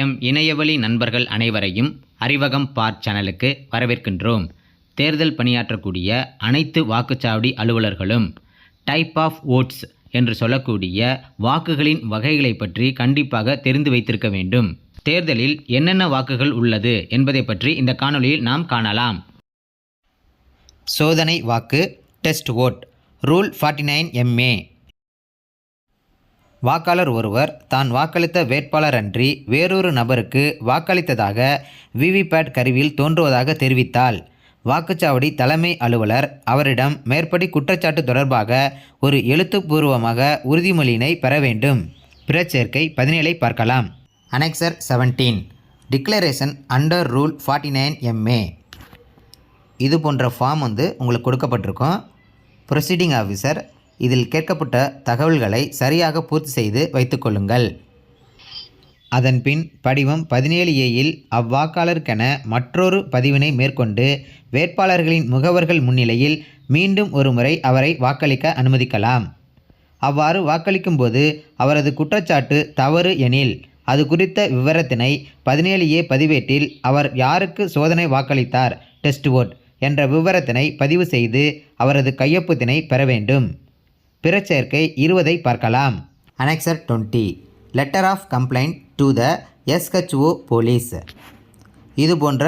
M இணையவழி நண்பர்கள் அனைவரையும் அறிவகம் பார் சேனலுக்கு வரவேற்கின்றோம். தேர்தல் பணியாற்றக்கூடிய அனைத்து வாக்குச்சாவடி அலுவலர்களும் டைப் ஆஃப் ஓட்ஸ் என்று சொல்லக்கூடிய வாக்குகளின் வகைகளை பற்றி கண்டிப்பாக தெரிந்து வைத்திருக்க வேண்டும். தேர்தலில் என்னென்ன வாக்குகள் உள்ளது என்பதை பற்றி இந்த காணொலியில் நாம் காணலாம். சோதனை வாக்கு test vote rule forty nine MA வாக்காளர் ஒருவர் தான் வாக்களித்த வேட்பாளர் அன்றி வேறொரு நபருக்கு வாக்களித்ததாக விவிபேட் கருவியில் தோன்றுவதாக தெரிவித்தால் வாக்குச்சாவடி தலைமை அலுவலர் அவரிடம் மேற்படி குற்றச்சாட்டு தொடர்பாக ஒரு எழுத்துப்பூர்வமாக உறுதிமொழியினை பெற வேண்டும். பிறச்சேர்க்கை பதினேழை பார்க்கலாம். Annexure seventeen declaration under rule forty nine MA இது போன்ற ஃபார்ம் வந்து உங்களுக்கு கொடுக்கப்பட்டிருக்கும். ப்ரொசீடிங் ஆஃபீஸர் இதில் கேட்கப்பட்ட தகவல்களை சரியாக பூர்த்தி செய்து வைத்துக்கொள்ளுங்கள். அதன்பின் படிவம் பதினேழு ஏயில் அவ்வாக்காளருக்கென மற்றொரு பதிவினை மேற்கொண்டு வேட்பாளர்களின் முகவர்கள் முன்னிலையில் மீண்டும் ஒருமுறை அவரை வாக்களிக்க அனுமதிக்கலாம். அவ்வாறு வாக்களிக்கும்போது அவரது குற்றச்சாட்டு தவறு எனில் அது குறித்த விவரத்தினை பதினேழு ஏ பதிவேட்டில் அவர் யாருக்கு சோதனை வாக்களித்தார் டெஸ்ட் ஓட் என்ற விவரத்தினை பதிவு செய்து அவரது கையொப்பத்தினை பெற வேண்டும். பிறச்சேர்க்கை இருபதை பார்க்கலாம். Annexure twenty letter of complaint to the SHO police இது போன்ற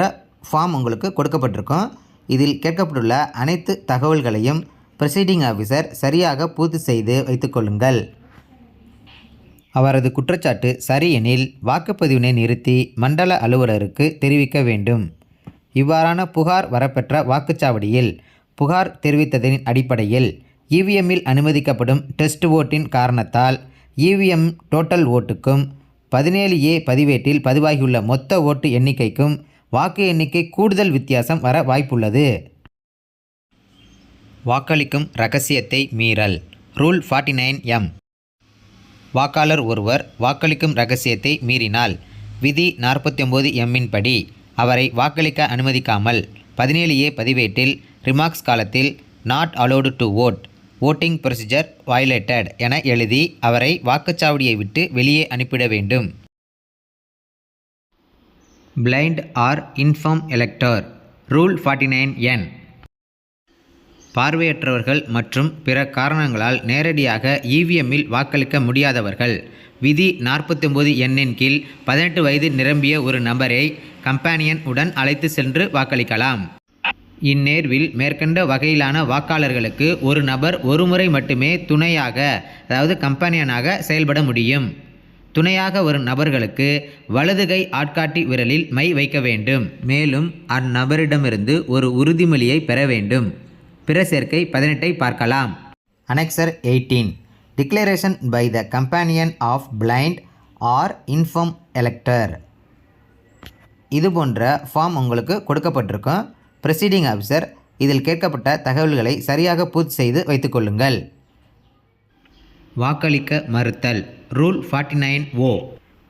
ஃபார்ம் உங்களுக்கு கொடுக்கப்பட்டிருக்கும். இதில் கேட்கப்பட்டுள்ள அனைத்து தகவல்களையும் ப்ரொசீடிங் ஆஃபீஸர் சரியாக பூர்த்தி செய்து வைத்துக்கொள்ளுங்கள் அவரது குற்றச்சாட்டு சரி எனில் வாக்குப்பதிவினை நிறுத்தி மண்டல அலுவலருக்கு தெரிவிக்க வேண்டும். இவ்வாறான புகார் வரப்பெற்ற வாக்குச்சாவடியில் புகார் தெரிவித்ததின் அடிப்படையில் இவிஎம்மில் அனுமதிக்கப்படும் டெஸ்ட் ஓட்டின் காரணத்தால் இவிஎம் டோட்டல் ஓட்டுக்கும் பதினேழு ஏ பதிவேட்டில் பதிவாகியுள்ள மொத்த ஓட்டு எண்ணிக்கைக்கும் வாக்கு எண்ணிக்கை கூடுதல் வித்தியாசம் வர வாய்ப்புள்ளது. வாக்களிக்கும் ரகசியத்தை மீறல். Rule forty nine M. வாக்காளர் ஒருவர் வாக்களிக்கும் ரகசியத்தை மீறினால் விதி நாற்பத்தி ஒம்பது எம்மின் படி அவரை வாக்களிக்க அனுமதிக்காமல் பதினேழு ஏ பதிவேட்டில் ரிமார்க்ஸ் காலத்தில் not allowed to vote voting procedure violated என எழுதி அவரை வாக்குச்சாவடியை விட்டு வெளியே அனுப்பிட வேண்டும். Blind or infirm elector rule forty nine N பார்வையற்றவர்கள் மற்றும் பிற காரணங்களால் நேரடியாக இவிஎம்மில் வாக்களிக்க முடியாதவர்கள். விதி நாற்பத்தொம்போது எண்ணின் கீழ் பதினெட்டு வயது நிரம்பிய ஒரு நபரை கம்பானியன் உடன் அழைத்து சென்று வாக்களிக்கலாம். இந்நேர்வில் மேற்கண்ட வகையிலான வாக்காளர்களுக்கு ஒரு நபர் ஒருமுறை மட்டுமே துணையாக அதாவது கம்பானியனாக செயல்பட முடியும். துணையாக வரும் நபர்களுக்கு வலதுகை ஆட்காட்டி விரலில் மை வைக்க வேண்டும். மேலும் அந்நபரிடமிருந்து ஒரு உறுதிமொழியை பெற வேண்டும். பிற சேர்க்கை பதினெட்டை பார்க்கலாம். Annexure eighteen. Declaration by the companion of blind or infirm elector. இது போன்ற ஃபார்ம் உங்களுக்கு கொடுக்கப்பட்டிருக்கும். ப்ரெசீடிங் ஆஃபீஸர் இதில் கேட்கப்பட்ட தகவல்களை சரியாக பூர்த்தி செய்து வைத்துக்கொள்ளுங்கள். வாக்களிக்க மறுத்தல். ரூல் ஃபார்ட்டி நைன் ஓ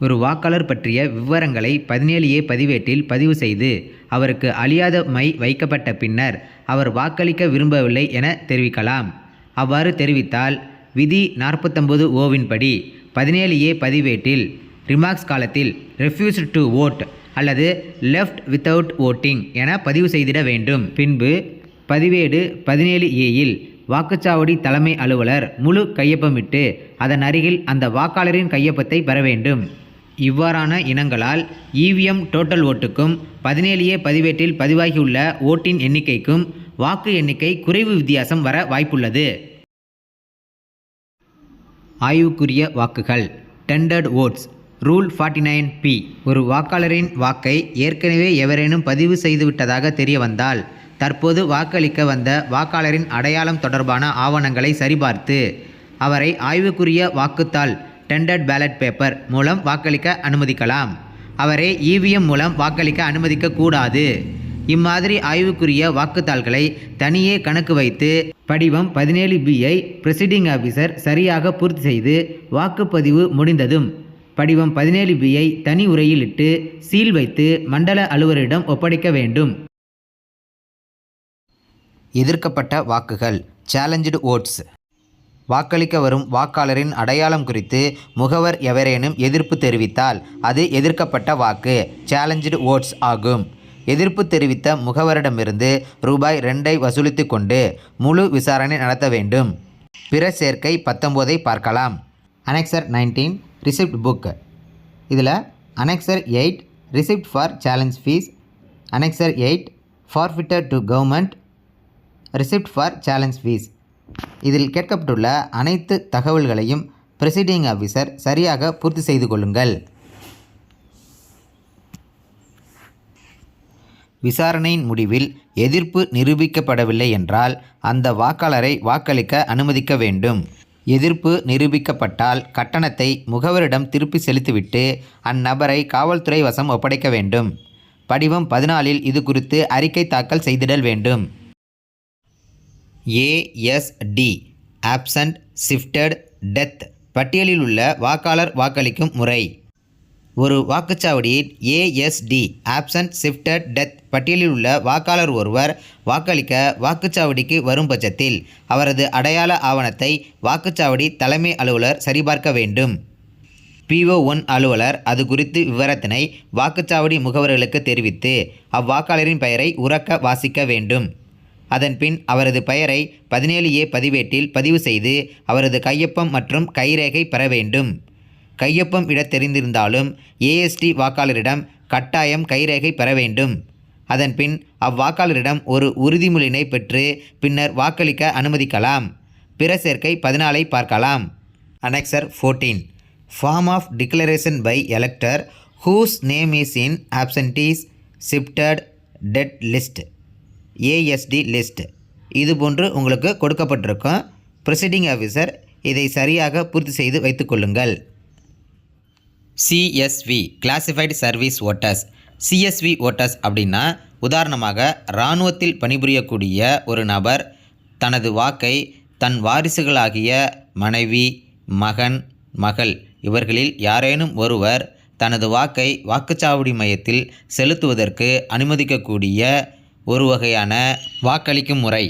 ஒரு வாக்காளர் பற்றிய விவரங்களை பதினேழு ஏ பதிவேட்டில் பதிவு செய்து அவருக்கு அழியாத மை வைக்கப்பட்ட பின்னர் அவர் வாக்களிக்க விரும்பவில்லை என தெரிவிக்கலாம். அவ்வாறு தெரிவித்தால் விதி நாற்பத்தொம்பது ஓவின்படி பதினேழு ஏ பதிவேட்டில் ரிமார்க்ஸ் காலத்தில் ரெஃப்யூஸ்டு டு ஓட் அல்லது லெஃப்ட் வித்தவுட் ஓட்டிங் என பதிவு செய்திட வேண்டும். பின்பு பதிவேடு பதினேழு ஏயில் வாக்குச்சாவடி தலைமை அலுவலர் முழு கையொப்பமிட்டு அதன் அருகில் அந்த வாக்காளரின் கையொப்பத்தை பெற வேண்டும். இவ்வாறான இனங்களால் இவிஎம் டோட்டல் ஓட்டுக்கும் பதினேழு ஏ பதிவேட்டில் பதிவாகியுள்ள ஓட்டின் எண்ணிக்கைக்கும் வாக்கு எண்ணிக்கை குறைவு வித்தியாசம் வர வாய்ப்புள்ளது. ஆய்வுக்குரிய வாக்குகள் tendered votes rule forty nine P. ஒரு வாக்காளரின் வாக்கை ஏற்கனவே எவரேனும் பதிவு செய்துவிட்டதாக தெரிய வந்தால் தற்போது வாக்களிக்க வந்த வாக்காளரின் அடையாளம் தொடர்பான ஆவணங்களை சரிபார்த்து அவரை ஆய்வுக்குரிய வாக்குத்தாள் டெண்டர்ட் பேலட் பேப்பர் மூலம் வாக்களிக்க அனுமதிக்கலாம். அவரை இவிஎம் மூலம் வாக்களிக்க அனுமதிக்க கூடாது. இம்மாதிரி ஆய்வுக்குரிய வாக்குத்தாள்களை தனியே கணக்கு வைத்து படிவம் பதினேழு பிஐ பிரசிடிங் ஆஃபீஸர் சரியாக பூர்த்தி செய்து வாக்குப்பதிவு முடிந்ததும் படிவம் பதினேழு பிஐ தனி உரையிலிட்டு சீல் வைத்து மண்டல அலுவலரிடம் ஒப்படைக்க வேண்டும். எதிர்க்கப்பட்ட வாக்குகள். சேலஞ்சு ஓட்ஸ் வாக்களிக்க வரும் வாக்காளரின் அடையாளம் குறித்து முகவர் எவரேனும் எதிர்ப்பு தெரிவித்தால் அது எதிர்க்கப்பட்ட வாக்கு. சேலஞ்சு ஓட்ஸ் ஆகும். எதிர்ப்பு தெரிவித்த முகவரிடமிருந்து ரூபாய் ரெண்டை வசூலித்து கொண்டு முழு விசாரணை நடத்த வேண்டும். பிற சேர்க்கை பத்தொம்போதை பார்க்கலாம். அனெக்சர் நைன்டீன் ரிசிப்ட் புக் இதில் annexure eight receipt for challenge fees annexure eight forfeiture to government receipt for challenge fees இதில் கேட்கப்பட்டுள்ள அனைத்து தகவல்களையும் ப்ரெசிடிங் ஆஃபீஸர் சரியாக பூர்த்தி செய்து கொள்ளுங்கள். விசாரணையின் முடிவில் எதிர்ப்பு நிரூபிக்கப்படவில்லை என்றால் அந்த வாக்காளரை வாக்களிக்க அனுமதிக்க வேண்டும். எதிர்ப்பு நிரூபிக்கப்பட்டால் கட்டணத்தை முகவரிடம் திருப்பி செலுத்திவிட்டு அந்நபரை காவல்துறை வசம் ஒப்படைக்க வேண்டும். படிவம் பதினாலில் இது குறித்து அறிக்கை தாக்கல் செய்திடல் வேண்டும். ஏஎஸ்டி ஆப்சண்ட் ஷிஃப்டட் டெத் பட்டியலில் உள்ள வாக்காளர் வாக்களிக்கும் முறை. ஒரு வாக்குச்சாவடியின் ஏஎஸ்டி ஆப்சன்ட் ஷிஃப்டட் டெத் பட்டியலில் உள்ள வாக்காளர் ஒருவர் வாக்களிக்க வாக்குச்சாவடிக்கு வரும் பட்சத்தில் அவரது அடையாள ஆவணத்தை வாக்குச்சாவடி தலைமை அலுவலர் சரிபார்க்க வேண்டும். பிஓ ஒன் அலுவலர் அது குறித்து விவரத்தினை வாக்குச்சாவடி முகவர்களுக்கு தெரிவித்து அவ்வாக்காளரின் பெயரை உறக்க வாசிக்க வேண்டும். அதன்பின் அவரது பெயரை பதினேழு ஏ பதிவேட்டில் பதிவு செய்து அவரது கையொப்பம் மற்றும் கைரேகை பெற வேண்டும். கையொப்பம் இட தெரிந்திருந்தாலும் ஏஎஸ்டி வாக்காளரிடம் கட்டாயம் கைரேகை பெற வேண்டும். அதன்பின் அவ்வாக்காளரிடம் ஒரு உறுதிமொழியினை பெற்று பின்னர் வாக்களிக்க அனுமதிக்கலாம். பிற சேர்க்கை பதினாலை பார்க்கலாம். Annexure fourteen form of declaration by elector whose name is in absentees shifted dead list ASD list இது போன்று உங்களுக்கு கொடுக்கப்பட்டிருக்கும். ப்ரொசீடிங் ஆஃபீஸர் இதை சரியாக பூர்த்தி செய்து வைத்துக்கொள்ளுங்கள் CSV classified service voters CSV voters அப்படின்னா உதாரணமாக இராணுவத்தில் பணிபுரியக்கூடிய ஒரு நபர் தனது வாக்கை தன் வாரிசுகளாகிய மனைவி மகன் மகள் இவர்களில் யாரேனும் ஒருவர் தனது வாக்கை வாக்குச்சாவடி மையத்தில் செலுத்துவதற்கு அனுமதிக்கக்கூடிய ஒரு வகையான வாக்களிக்கும் முறை.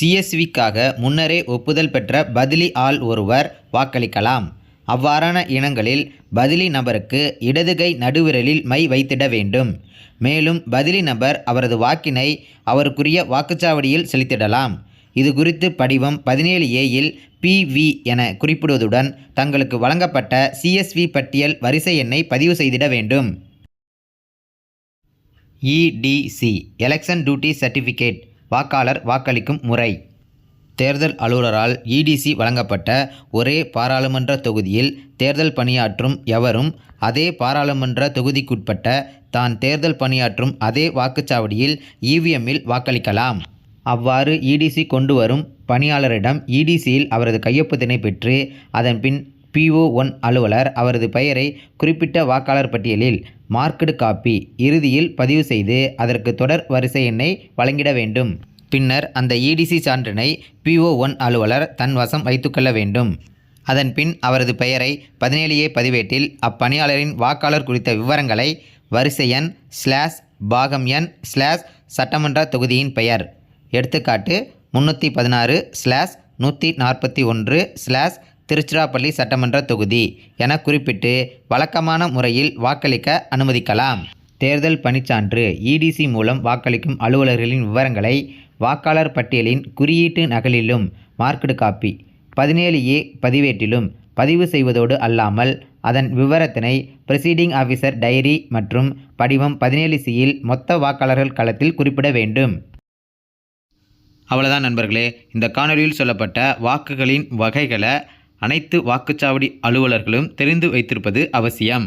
சிஎஸ்விக்காக முன்னரே ஒப்புதல் பெற்ற பதிலி ஆள் ஒருவர் வாக்களிக்கலாம். அவ்வாறான இனங்களில் பதிலி நபருக்கு இடதுகை நடுவிரலில் மை வைத்திட வேண்டும். மேலும் பதிலி நபர் அவரது வாக்கினை அவருக்குரிய வாக்குச்சாவடியில் செலுத்திடலாம். இது குறித்து படிவம் பதினேழு ஏயில் பிவி என குறிப்பிடுவதுடன் தங்களுக்கு வழங்கப்பட்ட சிஎஸ்வி பட்டியல் வரிசை எண்ணை பதிவு செய்திட வேண்டும். இடிசி எலெக்ஷன் டியூட்டி சர்டிஃபிகேட் வாக்காளர் வாக்களிக்கும் முறை. தேர்தல் அலுவலரால் இடிசி வழங்கப்பட்ட ஒரே பாராளுமன்ற தொகுதியில் தேர்தல் பணியாற்றும் எவரும் அதே பாராளுமன்ற தொகுதிக்குட்பட்ட தான் தேர்தல் பணியாற்றும் அதே வாக்குச்சாவடியில் இவிஎம்மில் வாக்களிக்கலாம். அவ்வாறு இடிசி கொண்டு வரும் பணியாளரிடம் இடிசியில் அவரது கையொப்பத்தினை பெற்று அதன்பின் பிஓ ஒன் அலுவலர் அவரது பெயரை குறிப்பிட்ட வாக்காளர் பட்டியலில் மார்க்கடு காப்பி இறுதியில் பதிவு செய்து அதற்கு தொடர் வரிசை எண்ணை வழங்கிட வேண்டும். பின்னர் அந்த இடிசி சான்றினை பிஓ ஒன் அலுவலர் தன் வசம் வைத்துக்கொள்ள வேண்டும். அதன்பின் அவரது பெயரை பதினேழு ஏ பதிவேட்டில் அப்பணியாளரின் வாக்காளர் குறித்த விவரங்களை வரிசை எண் ஸ்லாஷ் பாகம் எண் ஸ்லாஷ் சட்டமன்ற தொகுதியின் பெயர். எடுத்துக்காட்டு முந்நூற்றி பதினாறு ஸ்லாஷ் நூற்றி நாற்பத்தி ஒன்று ஸ்லாஷ் திருச்சிராப்பள்ளி சட்டமன்ற தொகுதி என குறிப்பிட்டு வழக்கமான முறையில் வாக்களிக்க அனுமதிக்கலாம். தேர்தல் பணிச்சான்று இடிசி மூலம் வாக்களிக்கும் அலுவலர்களின் விவரங்களை வாக்காளர் பட்டியலின் குறியீட்டு நகலிலும் மார்க்கெடு காப்பி பதினேழு ஏ பதிவேட்டிலும் பதிவு செய்வதோடு அல்லாமல் அதன் விவரத்தினை ப்ரெசீடிங் ஆஃபீஸர் டைரி மற்றும் படிவம் பதினேழு சியில் மொத்த வாக்காளர்கள் களத்தில் குறிப்பிட வேண்டும். அவ்வளோதான் நண்பர்களே. இந்த காணொலியில் சொல்லப்பட்ட வாக்குகளின் வகைகளை அனைத்து வாக்குச்சாவடி அலுவலர்களும் தெரிந்து வைத்திருப்பது அவசியம்.